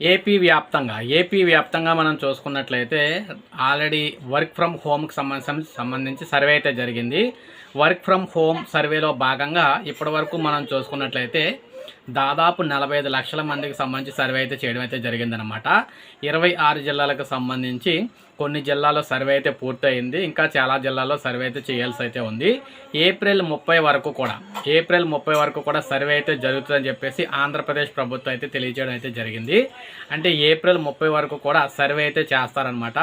AP వ్యాప్తంగా AP వ్యాప్తంగా మనం చూసుకున్నట్లయితే ఆల్రెడీ వర్క్ ఫ్రమ్ హోమ్కి సంబంధించి సంబంధించి సర్వే అయితే జరిగింది. వర్క్ ఫ్రమ్ హోమ్ సర్వేలో భాగంగా ఇప్పటివరకు మనం చూసుకున్నట్లయితే దాదాపు నలభై ఐదు లక్షల మందికి సంబంధించి సర్వే అయితే చేయడం అయితే జరిగిందనమాట ఇరవై ఆరు జిల్లాలకు సంబంధించి కొన్ని జిల్లాల్లో సర్వే అయితే పూర్తయింది. ఇంకా చాలా జిల్లాల్లో సర్వే అయితే చేయాల్సి అయితే ఉంది. ఏప్రిల్ ముప్పై వరకు కూడా ఏప్రిల్ ముప్పై వరకు కూడా సర్వే అయితే జరుగుతుందని చెప్పేసి ఆంధ్రప్రదేశ్ ప్రభుత్వం అయితే తెలియజేయడం అయితే జరిగింది. అంటే ఏప్రిల్ ముప్పై వరకు కూడా సర్వే అయితే చేస్తారనమాట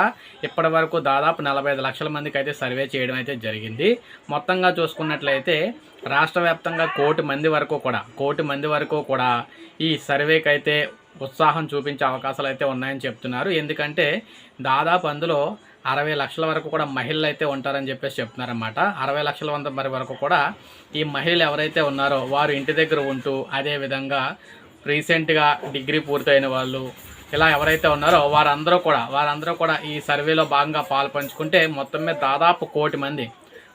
ఇప్పటి వరకు దాదాపు నలభై ఐదు లక్షల మందికి అయితే సర్వే చేయడం అయితే జరిగింది. మొత్తంగా చూసుకున్నట్లయితే రాష్ట్ర వ్యాప్తంగా కోటి మంది వరకు కూడా కోటి మంది వరకు కూడా ఈ సర్వేకి అయితే ఉత్సాహం చూపించే అవకాశాలు అయితే ఉన్నాయని చెప్తున్నారు. ఎందుకంటే దాదాపు అందులో అరవై లక్షల వరకు కూడా మహిళలు అయితే ఉంటారని చెప్పేసి చెప్తున్నారన్నమాట. అరవై లక్షల వంద మరి వరకు కూడా ఈ మహిళలు ఎవరైతే ఉన్నారో వారు ఇంటి దగ్గర ఉంటూ అదేవిధంగా రీసెంట్గా డిగ్రీ పూర్తయిన వాళ్ళు ఇలా ఎవరైతే ఉన్నారో వారందరూ కూడా వారందరూ కూడా ఈ సర్వేలో భాగంగా పాల్పంచుకుంటే మొత్తం మీద దాదాపు కోటి మంది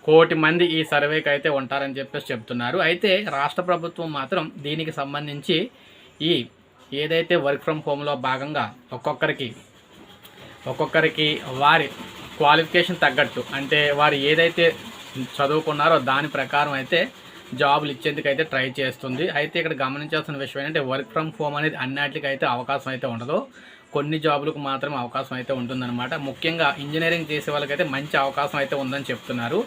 కోటి మంది ఈ సర్వేకి అయితే ఉంటారని చెప్పేసి చెప్తున్నారు. అయితే రాష్ట్ర ప్రభుత్వం మాత్రం దీనికి సంబంధించి ఈ ఏదైతే వర్క్ ఫ్రమ్ హోమ్లో భాగంగా ఒక్కొక్కరికి ఒక్కొక్కరికి వారి క్వాలిఫికేషన్ తగ్గట్టు అంటే వారు ఏదైతే చదువుకున్నారో దాని ప్రకారం అయితే జాబులు ఇచ్చేందుకు అయితే ట్రై చేస్తుంది. అయితే ఇక్కడ గమనించాల్సిన విషయం ఏంటంటే వర్క్ ఫ్రమ్ హోమ్ అనేది అన్నిటికీ అయితే అవకాశం అయితే ఉండదు. కొన్ని జాబులకు మాత్రం అవకాశం అయితే ఉంటుందన్నమాట. ముఖ్యంగా ఇంజనీరింగ్ చేసే వాళ్ళకైతే మంచి అవకాశం అయితే ఉందని చెప్తున్నారు.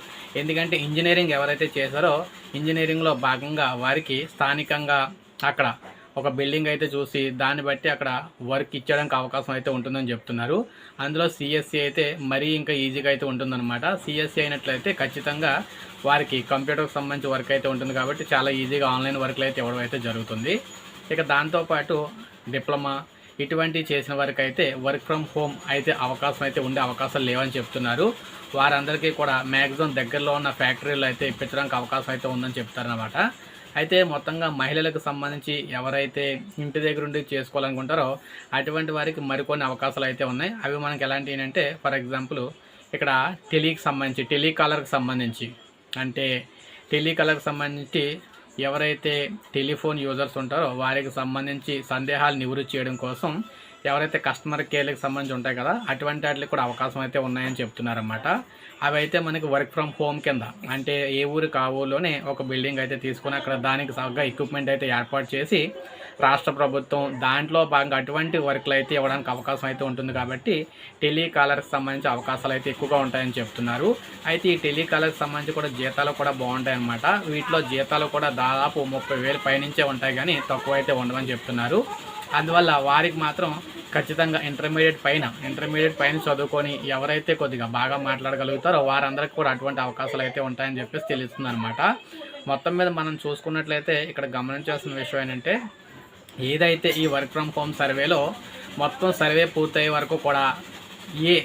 ఎందుకంటే ఇంజనీరింగ్ ఎవరైతే చేశారో ఇంజనీరింగ్లో భాగంగా వారికి స్థానికంగా అక్కడ ఒక బిల్డింగ్ అయితే చూసి దాన్ని బట్టి అక్కడ వర్క్ ఇచ్చడానికి అవకాశం అయితే ఉంటుందని చెప్తున్నారు. అందులో సిఎస్సి అయితే మరీ ఇంకా ఈజీగా అయితే ఉంటుందన్నమాట. సిఎస్సి అయినట్లయితే ఖచ్చితంగా వారికి కంప్యూటర్కి సంబంధించి వర్క్ అయితే ఉంటుంది కాబట్టి చాలా ఈజీగా ఆన్లైన్ వర్క్లు అయితే ఇవ్వడం అయితే జరుగుతుంది. ఇక దాంతోపాటు డిప్లొమా ఇటువంటివి చేసిన వారికి అయితే వర్క్ ఫ్రమ్ హోమ్ అయితే అవకాశం అయితే ఉండే అవకాశాలు లేవని చెప్తున్నారు. వారందరికీ కూడా మ్యాక్సిమం దగ్గరలో ఉన్న ఫ్యాక్టరీలు అయితే ఇప్పించడానికి అవకాశం అయితే ఉందని చెప్తారనమాట అయితే మొత్తంగా మహిళలకు సంబంధించి ఎవరైతే ఇంటి దగ్గర ఉండి చేసుకోవాలనుకుంటారో అటువంటి వారికి మరికొన్ని అవకాశాలు అయితే ఉన్నాయి. అవి మనకి ఎలాంటివి అంటే ఫర్ ఎగ్జాంపుల్ ఇక్కడ టెలీకి సంబంధించి టెలికాలర్కి సంబంధించి అంటే టెలికాలర్కి సంబంధించి ఎవరైతే టెలిఫోన్ యూజర్స్ ఉంటారో వారికి సంబంధించి సందేహాలు నివృత్తి చేయడం కోసం ఎవరైతే కస్టమర్ కేర్లకు సంబంధించి ఉంటాయి కదా అటువంటి వాటికి కూడా అవకాశం అయితే ఉన్నాయని చెప్తున్నారన్నమాట. అవి అయితే మనకి వర్క్ ఫ్రమ్ హోమ్ కింద అంటే ఏ ఊరు కావులోనే ఒక బిల్డింగ్ అయితే తీసుకొని అక్కడ దానికి సగ్గా ఎక్విప్మెంట్ అయితే ఏర్పాటు చేసి రాష్ట్ర ప్రభుత్వం దాంట్లో భాగంగా అటువంటి వర్క్లు అయితే ఇవ్వడానికి అవకాశం అయితే ఉంటుంది కాబట్టి టెలికాలర్కి సంబంధించి అవకాశాలు అయితే ఎక్కువగా ఉంటాయని చెప్తున్నారు. అయితే ఈ టెలికాలర్కి సంబంధించి కూడా జీతాలు కూడా బాగుంటాయి అన్నమాట వీటిలో జీతాలు కూడా దాదాపు ముప్పై వేలు పైనుంచే ఉంటాయి కానీ తక్కువ అయితే ఉండవని చెప్తున్నారు. అందువల్ల వారికి మాత్రం ఖచ్చితంగా ఇంటర్మీడియట్ పైన ఇంటర్మీడియట్ పైన చదువుకొని ఎవరైతే కొద్దిగా బాగా మాట్లాడగలుగుతారో వారందరికీ కూడా అటువంటి అవకాశాలు అయితే ఉంటాయని చెప్పేసి తెలుస్తుంది అనమాట మొత్తం మీద మనం చూసుకున్నట్లయితే ఇక్కడ గమనించాల్సిన విషయం ఏంటంటే ఏదైతే ఈ వర్క్ ఫ్రమ్ హోమ్ సర్వేలో మొత్తం సర్వే పూర్తయ్యే వరకు కూడా ఏ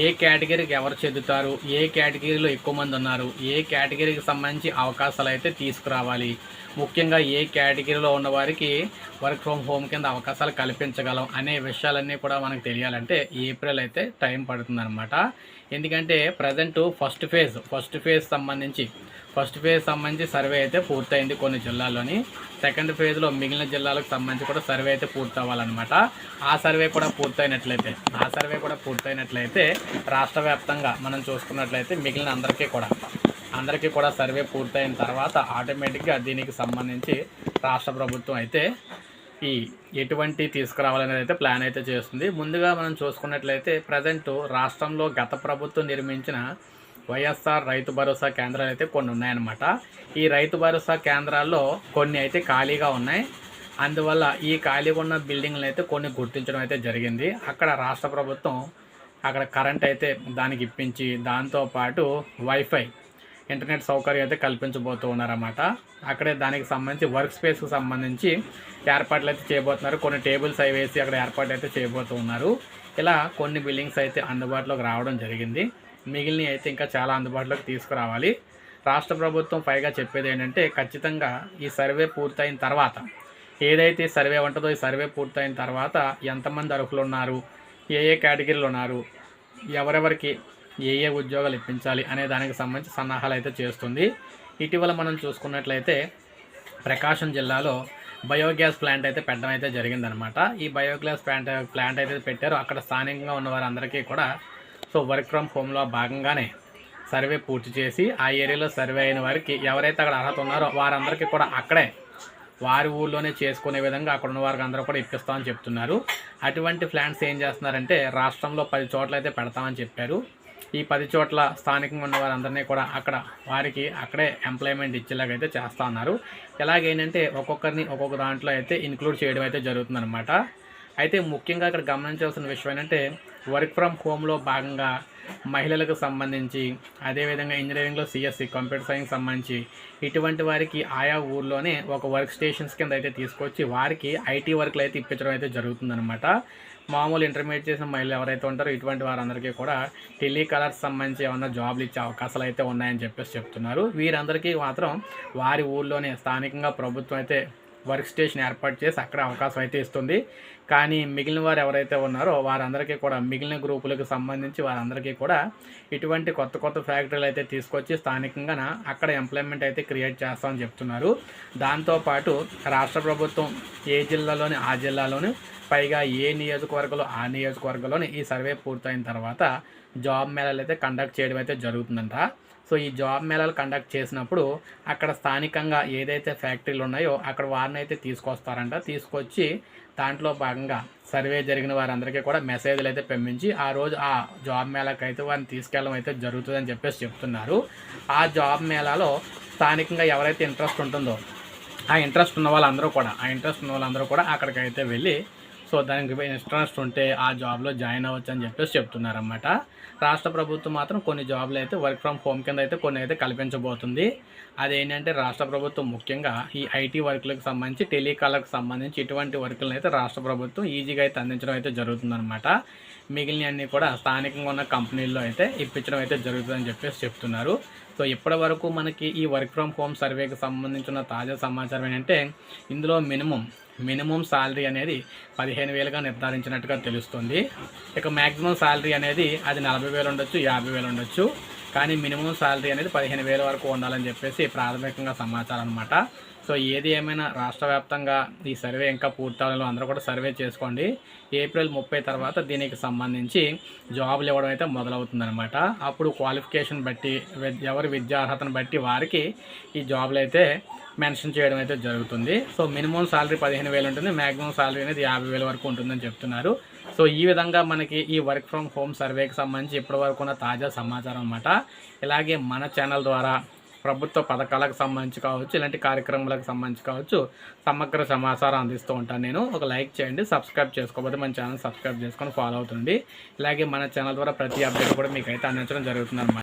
ఏ కేటగిరీకి ఎవరు చెందుతారు? ఏ కేటగిరీలో ఎక్కువ మంది ఉన్నారు? ఏ కేటగిరీకి సంబంధించి అవకాశాలు అయితే తీసుకురావాలి? ముఖ్యంగా ఏ కేటగిరీలో ఉన్నవారికి వర్క్ ఫ్రమ్ హోమ్ కింద అవకాశాలు కల్పించగలం అనే విషయాలన్నీ కూడా మనకు తెలియాలంటే ఏప్రిల్ అయితే టైం పడుతుందన్నమాట. ఎందుకంటే present first phase first phase సంబంధించి ఫస్ట్ ఫేజ్ సంబంధించి సర్వే అయితే పూర్తయింది కొన్ని జిల్లాల్లోని. సెకండ్ ఫేజ్లో మిగిలిన జిల్లాలకు సంబంధించి కూడా సర్వే అయితే పూర్తవ్వాలన్నమాట. ఆ సర్వే కూడా పూర్తయినట్లయితే ఆ సర్వే కూడా పూర్తయినట్లయితే రాష్ట్ర వ్యాప్తంగా మనం చూసుకున్నట్లయితే మిగిలిన అందరికీ కూడా అందరికీ కూడా సర్వే పూర్తయిన తర్వాత ఆటోమేటిక్గా దీనికి సంబంధించి రాష్ట్ర ప్రభుత్వం అయితే ఈ ఎటువంటి తీసుకురావాలనేది అయితే ప్లాన్ అయితే చేస్తుంది. ముందుగా మనం చూసుకున్నట్లయితే ప్రజెంట్ రాష్ట్రంలో గత ప్రభుత్వం నిర్మించిన వైఎస్ఆర్ రైతు భరోసా కేంద్రాలు అయితే కొన్ని ఉన్నాయన్నమాట. ఈ రైతు భరోసా కేంద్రాల్లో కొన్ని అయితే ఖాళీగా ఉన్నాయి. అందువల్ల ఈ ఖాళీగా ఉన్న బిల్డింగ్లు అయితే కొన్ని గుర్తించడం అయితే జరిగింది. అక్కడ రాష్ట్ర ప్రభుత్వం అక్కడ కరెంట్ అయితే దానికి ఇప్పించి దాంతోపాటు వైఫై ఇంటర్నెట్ సౌకర్యం అయితే కల్పించబోతూ ఉన్నారన్నమాట. అక్కడే దానికి సంబంధించి వర్క్ స్పేస్కి సంబంధించి ఏర్పాట్లు అయితే చేయబోతున్నారు. కొన్ని టేబుల్స్ అవి వేసి అక్కడ ఏర్పాట్లు అయితే చేయబోతూ ఉన్నారు. ఇలా కొన్ని బిల్డింగ్స్ అయితే అందుబాటులోకి రావడం జరిగింది. మిగిలినవి అయితే ఇంకా చాలా అందుబాటులోకి తీసుకురావాలి. రాష్ట్ర ప్రభుత్వం పైగా చెప్పేది ఏంటంటే ఖచ్చితంగా ఈ సర్వే పూర్తయిన తర్వాత ఏదైతే సర్వే ఉంటుందో ఈ సర్వే పూర్తయిన తర్వాత ఎంతమంది అర్హులు ఉన్నారు ఏ ఏ కేటగిరీలు ఉన్నారు ఎవరెవరికి ఏ ఏ ఉద్యోగాలు ఇప్పించాలి అనే దానికి సంబంధించి సన్నాహాలు అయితే చేస్తుంది. ఇటీవల మనం చూసుకున్నట్లయితే ప్రకాశం జిల్లాలో బయోగ్యాస్ ప్లాంట్ అయితే పెట్టడం అయితే జరిగిందనమాట. ఈ బయోగ్యాస్ ప్లాంట్ ప్లాంట్ అయితే పెట్టారో. అక్కడ స్థానికంగా ఉన్న వారందరికీ కూడా సో వర్క్ ఫ్రమ్ హోమ్లో భాగంగానే సర్వే పూర్తి చేసి ఆ ఏరియాలో సర్వే అయిన వారికి ఎవరైతే అక్కడ అర్హత ఉన్నారో వారందరికీ కూడా అక్కడే వారి ఊళ్ళోనే చేసుకునే విధంగా అక్కడ ఉన్న వారికి అందరూ కూడా ఇప్పిస్తామని చెప్తున్నారు. అటువంటి ప్లాంట్స్ ఏం చేస్తున్నారంటే రాష్ట్రంలో పది చోట్ల అయితే పెడతామని చెప్పారు. ఈ పది చోట్ల స్థానికంగా ఉన్న వారందరినీ కూడా అక్కడ వారికి అక్కడే ఎంప్లాయ్మెంట్ ఇచ్చేలాగైతే చేస్తా ఉన్నారు. ఎలాగేంటంటే ఒక్కొక్కరిని ఒక్కొక్క దాంట్లో అయితే ఇంక్లూడ్ చేయడం అయితే జరుగుతుందన్నమాట. అయితే ముఖ్యంగా ఇక్కడ గమనించాల్సిన విషయం ఏంటంటే వర్క్ ఫ్రమ్ హోమ్లో భాగంగా మహిళలకు సంబంధించి అదేవిధంగా ఇంజనీరింగ్లో సిఎస్సి కంప్యూటర్ సైన్స్ సంబంధించి ఇటువంటి వారికి ఆయా ఊర్లోనే ఒక వర్క్ స్టేషన్స్ కింద అయితే తీసుకొచ్చి వారికి ఐటీ వర్క్లు అయితే ఇప్పించడం అయితే జరుగుతుందనమాట మామూలు ఇంటర్మీడియట్ చేసిన మహిళలు ఎవరైతే ఉంటారో ఇటువంటి వారందరికీ కూడా టెలికాలర్స్ సంబంధించి ఏమన్నా జాబ్లు ఇచ్చే అవకాశాలు అయితే ఉన్నాయని చెప్పేసి చెప్తున్నారు. వీరందరికీ మాత్రం వారి ఊళ్ళోనే స్థానికంగా ప్రభుత్వం అయితే వర్క్ స్టేషన్ ఏర్పాటు చేసి అక్కడ అవకాశం అయితే ఇస్తుంది. కానీ మిగిలిన వారు ఎవరైతే ఉన్నారో వారందరికీ కూడా మిగిలిన గ్రూపులకు సంబంధించి వారందరికీ కూడా ఇటువంటి కొత్త కొత్త ఫ్యాక్టరీలు అయితే తీసుకొచ్చి స్థానికంగా అక్కడ ఎంప్లాయ్మెంట్ అయితే క్రియేట్ చేస్తామని చెప్తున్నారు. దాంతోపాటు రాష్ట్ర ప్రభుత్వం ఏ జిల్లాలోని ఆ జిల్లాలోని పైగా ఏ నియోజకవర్గంలో ఆ నియోజకవర్గంలోని ఈ సర్వే పూర్తయిన తర్వాత జాబ్ మేళాలు అయితే కండక్ట్ చేయడం అయితే జరుగుతుందంట. సో ఈ జాబ్ మేళాలు కండక్ట్ చేసినప్పుడు అక్కడ స్థానికంగా ఏదైతే ఫ్యాక్టరీలు ఉన్నాయో అక్కడ వారిని అయితే తీసుకొస్తారంట. తీసుకొచ్చి దాంట్లో భాగంగా సర్వే జరిగిన వారందరికీ కూడా మెసేజ్లు అయితే పంపించి ఆ రోజు ఆ జాబ్ మేళాకి అయితే వారిని తీసుకెళ్ళడం అయితే జరుగుతుందని చెప్పేసి చెప్తున్నారు. ఆ జాబ్ మేళాలో స్థానికంగా ఎవరైతే ఇంట్రెస్ట్ ఉంటుందో ఆ ఇంట్రెస్ట్ ఉన్న వాళ్ళందరూ కూడా ఆ ఇంట్రెస్ట్ ఉన్న వాళ్ళందరూ కూడా అక్కడికి అయితే వెళ్ళి సో దానికి ఇంట్రెస్ట్ ఉంటే ఆ జాబ్లో జాయిన్ అవ్వచ్చు అని చెప్పేసి చెప్తున్నారన్నమాట. రాష్ట్ర ప్రభుత్వం మాత్రం కొన్ని జాబ్లు అయితే వర్క్ ఫ్రమ్ హోమ్ కింద అయితే కొన్ని అయితే కల్పించబోతుంది. అదేంటంటే రాష్ట్ర ప్రభుత్వం ముఖ్యంగా ఈ ఐటీ వర్క్లకు సంబంధించి టెలికాలకు సంబంధించి ఇటువంటి వర్కులను అయితే రాష్ట్ర ప్రభుత్వం ఈజీగా అయితే అందించడం అయితే జరుగుతుందన్నమాట. మిగిలినవన్నీ కూడా స్థానికంగా ఉన్న కంపెనీల్లో అయితే ఇప్పించడం అయితే జరుగుతుందని చెప్పేసి చెప్తున్నారు. సో ఇప్పటి వరకు మనకి ఈ వర్క్ ఫ్రమ్ హోమ్ సర్వేకి సంబంధించిన తాజా సమాచారం ఏంటంటే ఇందులో మినిమం మినిమం శాలరీ అనేది పదిహేను వేలుగా నిర్ధారించినట్టుగా తెలుస్తుంది. ఇక మ్యాక్సిమం శాలరీ అనేది అది నలభై వేలు ఉండొచ్చు యాభై వేలు ఉండొచ్చు. కానీ మినిమం శాలరీ అనేది పదిహేను వేల వరకు ఉండాలని చెప్పేసి ప్రాథమికంగా సమాచారం అనమాట సో ఏది ఏమైనా రాష్ట్ర వ్యాప్తంగా ఈ సర్వే ఇంకా పూర్తవడంలో అందరూ కూడా సర్వే చేసుకోండి. ఏప్రిల్ ముప్పై తర్వాత దీనికి సంబంధించి జాబులు ఇవ్వడం అయితే మొదలవుతుందనమాట అప్పుడు క్వాలిఫికేషన్ బట్టి ఎవరి విద్యార్హతను బట్టి వారికి ఈ జాబులు అయితే మెన్షన్ చేయడం అయితే జరుగుతుంది. సో మినిమం శాలరీ పదిహేను వేలు ఉంటుంది మ్యాక్సిమం శాలరీ అనేది యాభై వేల వరకు ఉంటుందని చెప్తున్నారు. సో ఈ విధంగా మనకి ఈ వర్క్ ఫ్రమ్ హోమ్ సర్వేకి సంబంధించి ఇప్పటి వరకు ఉన్న తాజా సమాచారం అనమాట ఇలాగే మన ఛానల్ ద్వారా ప్రభుత్వ పథకాలకు సంబంధించి కావచ్చు ఇలాంటి కార్యక్రమాలకు సంబంధించి కావచ్చు సమగ్ర సమాచారం అందిస్తూ ఉంటాను నేను. ఒక లైక్ చేయండి సబ్స్క్రైబ్ చేసుకోకపోతే మన ఛానల్ సబ్స్క్రైబ్ చేసుకొని ఫాలో అవుతుంది ఇలాగే మన ఛానల్ ద్వారా ప్రతి అప్డేట్ కూడా మీకు అయితే అందించడం జరుగుతుంది